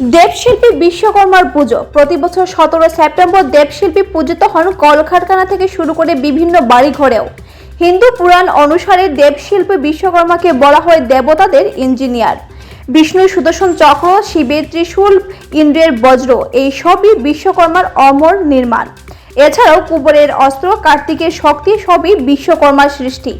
দেবশিল্পী বিশ্বকর্মার পুজো। প্রতি বছর সতেরো সেপ্টেম্বর দেবশিল্পী পূজিত হন কলকারখানা থেকে শুরু করে বিভিন্ন বাড়ি ঘরেও। হিন্দু পুরাণ অনুসারে দেবশিল্পী বিশ্বকর্মাকে বলা হয় দেবতাদের ইঞ্জিনিয়ার। বিষ্ণুর সুদর্শন চক্র, শিবের ত্রিশূল, ইন্দ্রের বজ্র, এই সবই বিশ্বকর্মার অমর নির্মাণ। এছাড়াও কুবরের অস্ত্র, কার্তিকের শক্তি সবই বিশ্বকর্মার সৃষ্টি।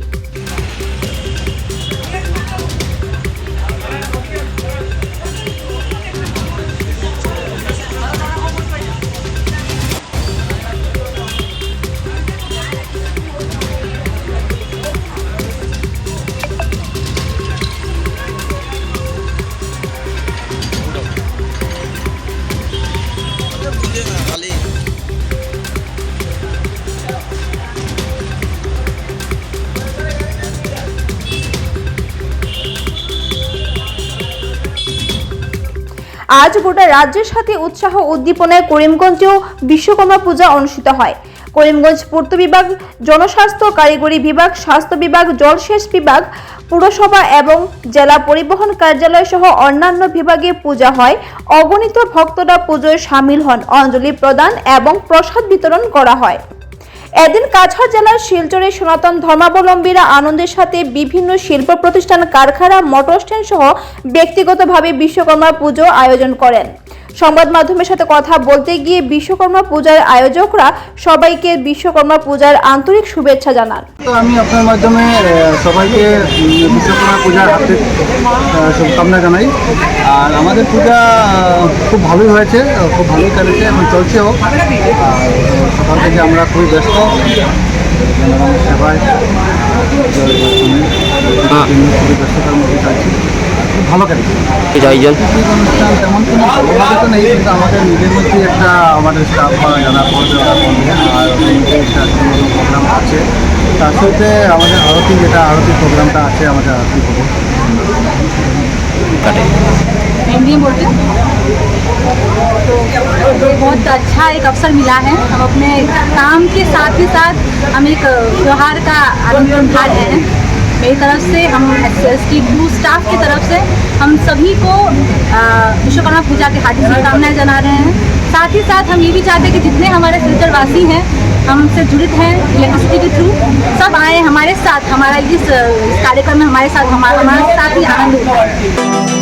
আজ গোটা রাজ্যের সাথে উৎসাহ উদ্দীপনায় করিমগঞ্জেও বিশ্বকর্মা পূজা অনুষ্ঠিত হয়। করিমগঞ্জ পূর্ত বিভাগ, জনস্বাস্থ্য কারিগরি বিভাগ, স্বাস্থ্য বিভাগ, জলসেচ বিভাগ, পুরসভা এবং জেলা পরিবহন কার্যালয় সহ অন্যান্য বিভাগে পূজা হয়। অগণিত ভক্তরা পুজোয় সামিল হন, অঞ্জলি প্রদান এবং প্রসাদ বিতরণ করা হয়। এদিন কাছাড় জেলার শিলচরে সনাতন ধর্মাবলম্বীরা আনন্দের সাথে বিভিন্ন শিল্প প্রতিষ্ঠান, কারখানা মোটর স্ট্যান্ড সহ ব্যক্তিগতভাবে বিশ্বকর্মা পুজো আয়োজন করেন। সংবাদ মাধ্যমের সাথে কথা বলতে গিয়ে বিশ্বকর্মা পূজার আয়োজকরা সবাইকে বিশ্বকর্মা পূজার আন্তরিক শুভেচ্ছা জানান। তো আমি আপনার মাধ্যমে সবাইকে বিশ্বকর্মা পূজার হার্দিক শুভকামনা জানাই। আর আমাদের পূজা খুব ভালোই হয়েছে খুব ভালোই কাটেছে এখন চলছেও আর সকাল থেকে আমরা খুবই ব্যস্ত। সেবায় খুবই ব্যস্ততার মধ্যে চাইছি ভালো কাটেছে জয়জন সাংস্কৃতিক অনুষ্ঠান তেমন কোনো ভালোভাবে তো নেই কিন্তু আমাদের নিজের মধ্যেই একটা আমাদের স্টাফ বা যারা করবে ওরা করবে আর ওদের মধ্যে একটা প্রোগ্রাম আছে তার সাথে আমাদের আরতি যেটা আরতি প্রোগ্রামটা আছে আমাদের আরতি হবে কাটে हिंदी में बोलते हैं तो बहुत अच्छा एक अवसर मिला है हम अपने काम के साथ ही साथ हम एक त्यौहार का आनंद उठा रहे हैं मेरी तरफ़ से, हम एस टी ब्लू स्टाफ की तरफ़ से, हम सभी को विश्वकर्मा पूजा के हार्दिक शुभकामनाएँ जना रहे हैं। साथ ही साथ हम ये भी चाहते हैं कि जितने हमारे सिलचर वासी हैं, हमसे जुड़ित हैं इलेक्ट्रिसिटी के थ्रू सब आए हमारे साथ, हमारा इस कार्यक्रम में हमारे साथ हमारा हमारे साथ ही आनंद उठाएँ।